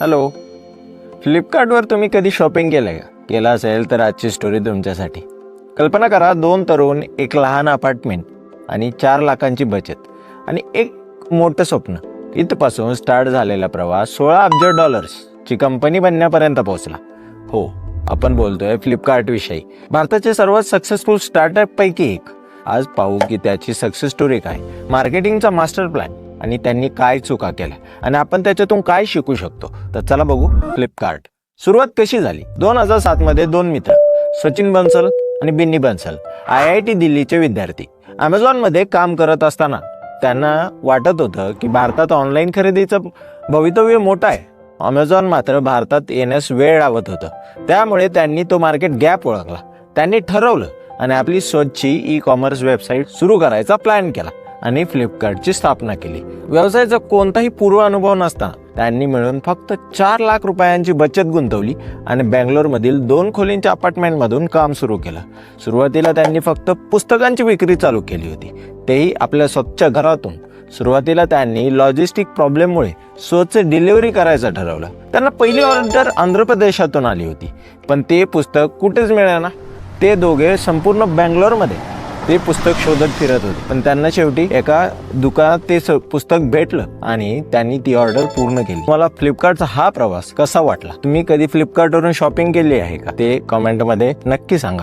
Hello फ्लिपकार्टवर तुम्ही कधी शॉपिंग केलं का? केलं असेल तर आजची स्टोरी तुमच्यासाठी. कल्पना करा दोन तरुण एक लहान अपार्टमेंट आणि चार लाखांची बचत आणि एक मोठं स्वप्न. इथपासून स्टार्ट झालेला प्रवास सोळा अब्ज डॉलर्सची कंपनी बनण्यापर्यंत पोहोचला. हो आपण बोलतोय फ्लिपकार्टविषयी भारताचे सर्वात सक्सेसफुल स्टार्टअप पैकी एक. आज पाहू की त्याची सक्सेस स्टोरी काय. मार्केटिंगचा मास्टर प्लॅन आणि त्यांनी काय चुका केल्या आणि आपण त्याच्यातून काय शिकू शकतो? तर चला बघू फ्लिपकार्ट. सुरुवात कशी झाली? दोन हजार सात मध्ये दोन मित्र सचिन बन्सल आणि Binny Bansal I I T दिल्लीचे विद्यार्थी. ॲमेझॉनमध्ये काम करत असताना त्यांना वाटत होतं की भारतात ऑनलाईन खरेदीचं भवितव्य मोठं आहे. अमेझॉन मात्र भारतात येण्यास वेळ लावत होतं. त्यामुळे त्यांनी तो मार्केट गॅप ओळखला. त्यांनी ठरवलं आणि आपली स्वतःची ई कॉमर्स वेबसाईट सुरू करायचा प्लॅन केला. आणि फ्लिपकार्टची स्थापना केली. व्यवसायाचा कोणताही पूर्व अनुभव नसता. त्यांनी मिळून फक्त चार लाख रुपयांची बचत गुंतवली आणि बँगलोरमधील दोन खोलींच्या अपार्टमेंटमधून काम सुरू केलं. सुरुवातीला त्यांनी फक्त पुस्तकांची विक्री चालू केली होती. तेही आपल्या स्वच्छ घरातून. सुरुवातीला त्यांनी लॉजिस्टिक प्रॉब्लेममुळे स्वच्छ डिलिव्हरी करायचं ठरवलं. त्यांना पहिली ऑर्डर आंध्र प्रदेशातून आली होती. पण ते पुस्तक कुठेच मिळेना. ते दोघे संपूर्ण बँगलोरमध्ये ते पुस्तक शोधत फिरत होते. पण त्यांना शेवटी एका दुकानात ते पुस्तक भेटलं आणि त्यांनी ती ऑर्डर पूर्ण केली. मला फ्लिपकार्टचा हा प्रवास कसा वाटला? तुम्ही कधी फ्लिपकार्टवरून शॉपिंग केली आहे का? ते कमेंटमध्ये नक्की सांगा.